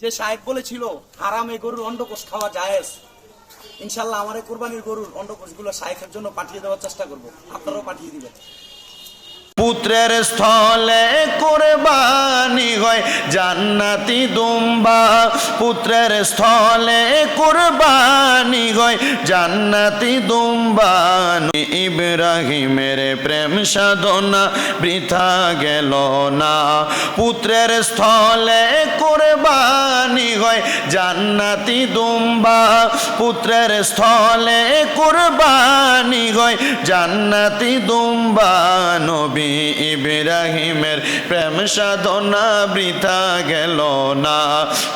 যে সাহেব বলেছিল, হারামে গরুর অন্ডকোষ খাওয়া জায়েজ। ইনশাল্লাহ আমার কোরবানির গরুর অন্ডকোষগুলো সাহেবের জন্য পাঠিয়ে দেওয়ার চেষ্টা করব। আপনারাও পাঠিয়ে দিবেন। পুত্রের স্থলে কোরবানি হয়। জান্নাতি দুম্বা পুত্রের স্থলে কোরবানি হয়। জান্নাতি দুম্বা ইব্রাহিমের প্রেম সাধনা বৃথা গেল না। পুত্রের স্থলে কোরবানি হয়। জান্নাতি দুম্বা পুত্রের স্থলে কোরবানি হয়। জান্নাতি দুম্বা নবী ইব্রাহিমের প্রেম সাধনা বৃথা গেল না।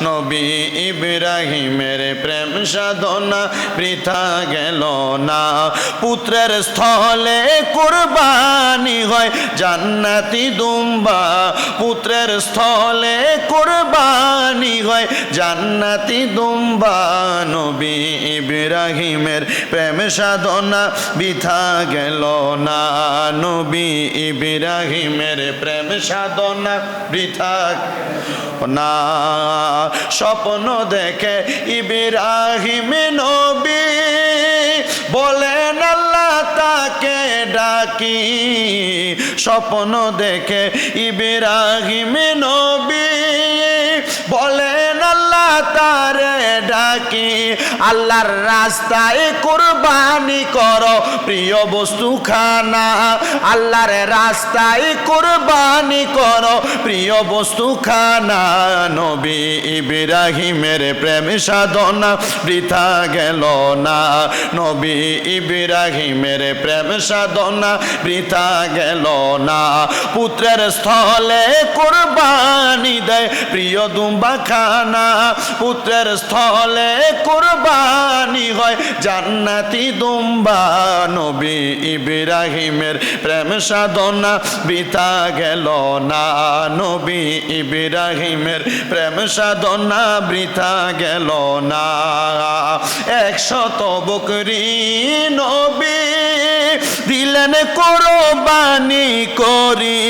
নবী ইব্রাহিমের প্রেম সাধনা বৃথা গেল না। পুত্রের স্থলে কোরবানি হয় জান্নাতি দুম্বা। পুত্রের স্থলে কোরবানি হয় জান্নাতি দুম্বা। নবী ইব্রাহিমের প্রেম সাধনা বৃথা গেল না। নবী ইব্রাহিমের প্রেম সাধনা বৃথা না স্বপ্ন দেখে ইবিরাহিম নবী বলেন আল্লাহ তাকে ডাকি। স্বপ্ন দেখে ইবিরাহিম নবী বলেন তারে ডাকি, আল্লাহর রাস্তায় কোরবানি করো প্রিয় বস্তু খানা আল্লাহর রাস্তায় কোরবানি করো প্রিয় বস্তু খানা নবী ইব্রাহিমের প্রেম সাধনা বৃথা গেল না। নবী ইব্রাহিমের প্রেম সাধনা বৃথা গেল না। পুত্রের স্থলে কোরবানি দেয় প্রিয় দুম্বা খানা পুত্রের স্থলে কোরবানি হয়। জান্নাতি দুম্বা নবী ইব্রাহিমের প্রেম সাধনা বৃথা গেল না। নবী ইব্রাহিমের প্রেম সাধনা বৃথা গেল না। একশত বকরি নবী দিলেন কোরবানি করি।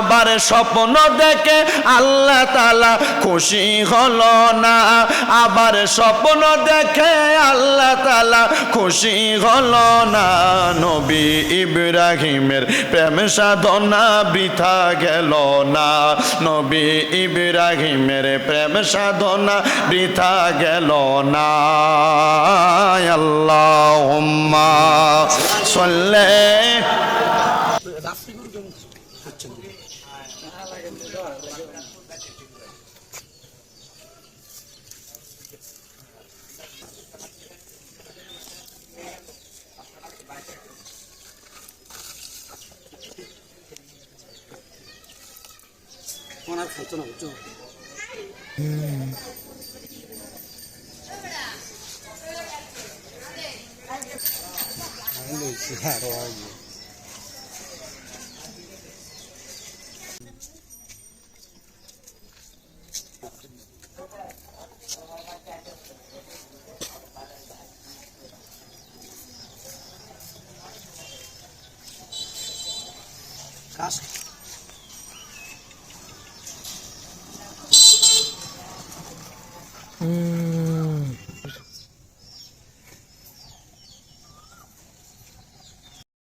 আবার স্বপ্ন দেখে আল্লাহ তালা খুশি হলো না। আবার স্বপ্ন দেখে আল্লাহ তালা খুশি হলো না। নবী ইব্রাহিমের প্রেম সাধনা বৃথা গেল না। নবী ইব্রাহিমের প্রেম সাধনা বৃথা গেল না। আল্লাহ সল্লে 放那烤着呢，不着。嗯。哪里去啊？罗阿姨。かうん。